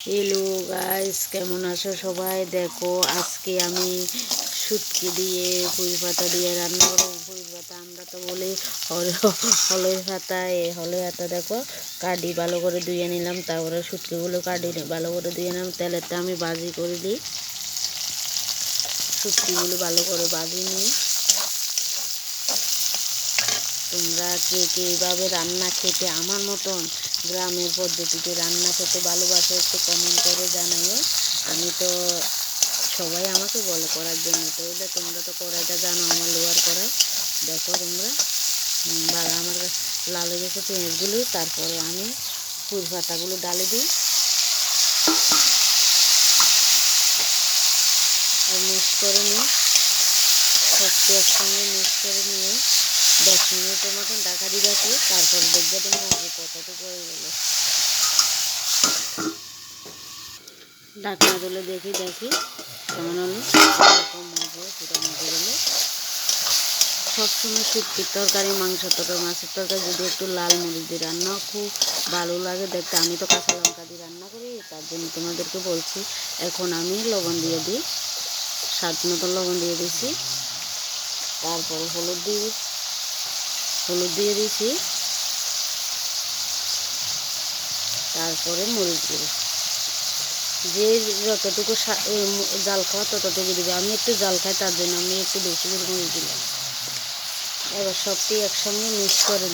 Hello guys কেমন আছো সবাই? দেখো, আজকে আমি শুটকি দিয়ে পুঁই পাতা দিয়ে রান্না করব। পুঁই পাতা আমরা তো বলি হলই পাতা। এ হলই পাতা দেখো, কাটি ভালো করে ধুয়ে নিলাম, তারপরে শুটকিগুলো কাটি ভালো করে ধুয়ে নিলাম। তেলেতে আমি বাজি করে দিই। শুটকিগুলো ভালো করে বাজি নিই তোমরা কে কে এইভাবে রান্না খেতে আমার মতন গ্রামের পদ্ধতিতে রান্না খেতে ভালোবাসো একটু কমেন্ট করে জানাইও। আমি তো সবাই আমাকে বলে করার জন্য তো তাহলে তোমরা তো কড়াইটা জানো আমার লোয়ার কড়াই। দেখো তোমরা বা আমার লাল হয়ে গেছে পেঁয়াজগুলো, তারপরে আমি ফুল পাতাগুলো ডালে দিই। আর মিক্স করে নিই। সবটি একসঙ্গে মিক্স করে নিয়ে দশ মিনিটের মতন ঢাকা দিবে কি তারপর দেখবে তুমি মুরগি কতটুকু হয়ে গেল। ঢাকনা তুলে দেখি দেখি কেমন হলো। এরকম পুরো মজে গেলে। সবসময় শুটকির তরকারি, মাংস তরকারি, মাছের তরকারি, যদি একটু লাল মরিচ দিয়ে রান্না খুব ভালো লাগে দেখতে। আমি তো কাঁচা লঙ্কা দিয়ে রান্না করি, তার জন্য তোমাদেরকে বলছি, এখন আমি লবণ দিয়ে দিই, স্বাদ মতো লবণ দিয়ে দিছি। তারপরে হলুদ দিয়ে হলুদ দিয়ে দিয়েছি। তারপরে মরিচ গুঁড়ো। যে যতটুকু জাল খাওয়া ততটুকু দিবে। আমি একটু জাল খাই, তার জন্য আমি একটু বেশি করে মরিচ দিলাম। এবার সবটি একসঙ্গে মিক্স করে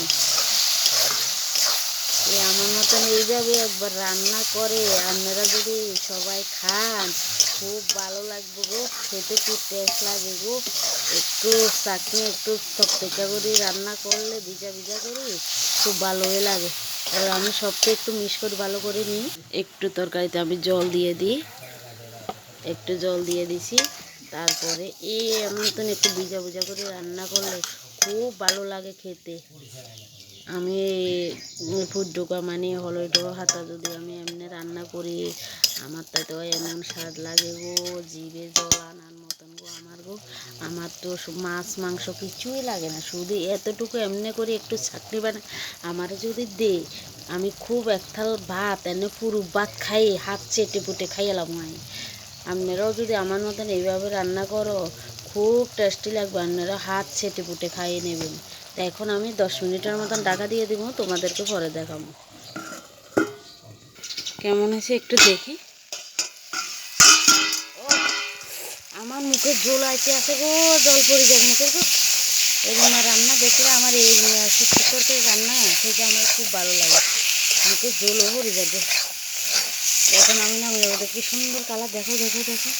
এই আমার মতন এইভাবে একবার রান্না করে আপনারা যদি সবাই খান, খুব ভালো লাগবে গো। খেতে খুব টেস্ট লাগে গো। একটু চাটনি, একটু চকচকা করে রান্না করলে, ভিজা ভিজা করি, খুব ভালোই লাগে। আর আমি সবটা একটু মিক্স করে ভালো করে নিই। একটু তরকারিতে আমি জল দিয়ে দিই। একটু জল দিয়ে দিছি। তারপরে এই মতন একটু ভিজা ভিজা করে রান্না করলে খুব ভালো লাগে খেতে। আমি ফুড ডোকা মানে হলুদ ডোকা হাতা যদি আমি এমনি রান্না করি, আমার তাই তো এমন স্বাদ লাগে গো, জিভে জল আনার মতন গো আমার গো। আমার তো মাছ, মাংস কিছুই লাগে না। শুধু এতটুকু এমনি করে একটু চাটনি বানা, আমার যদি দে, আমি খুব একথাল ভাত, এনে পুরো ভাত খাই, হাত চেটে পুটে খাইলাম আমি। আপনারাও যদি আমার মতন এইভাবে রান্না করো, খুব টেস্টি লাগবে। আপনারা হাত ছেটে পুটে খাইয়ে নেবেন। এখন আমি দশ মিনিটের মতন টাকা দিয়ে দিব, তোমাদেরকে পরে দেখাবো। কেমন হয়েছে একটু দেখি। আমার মুখে জল আইতে আছে গো, জল পড়ে যাক মুখে গো। এরকম রান্না দেখলে আমার এই শুক্তি তরকারি রান্না সেটা আমার খুব ভালো লাগে। মুখে জলও পড়ে যাবে। এখন আমি না ওদের কি সুন্দর কালার দেখো দেখো দেখো।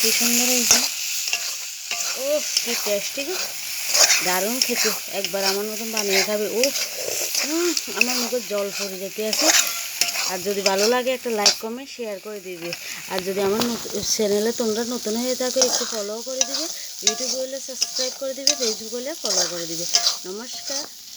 কি সুন্দর হয়েছে। ও কি টেস্টি গো। দারুণ খেতে। একবার আমার মতন বানিয়ে খাবে। ও আমার মুখে জল পড়ে যেতে আছে? আর যদি ভালো লাগে, একটা লাইক কমেন্ট শেয়ার করে দিবে। আর যদি আমার চ্যানেলে তোমরা নতুন হয়ে থাকো, একটু ফলো করে দিবে। ইউটিউব হলে সাবস্ক্রাইব করে দিবে ফেসবুক হলে ফলো করে দিবে। নমস্কার।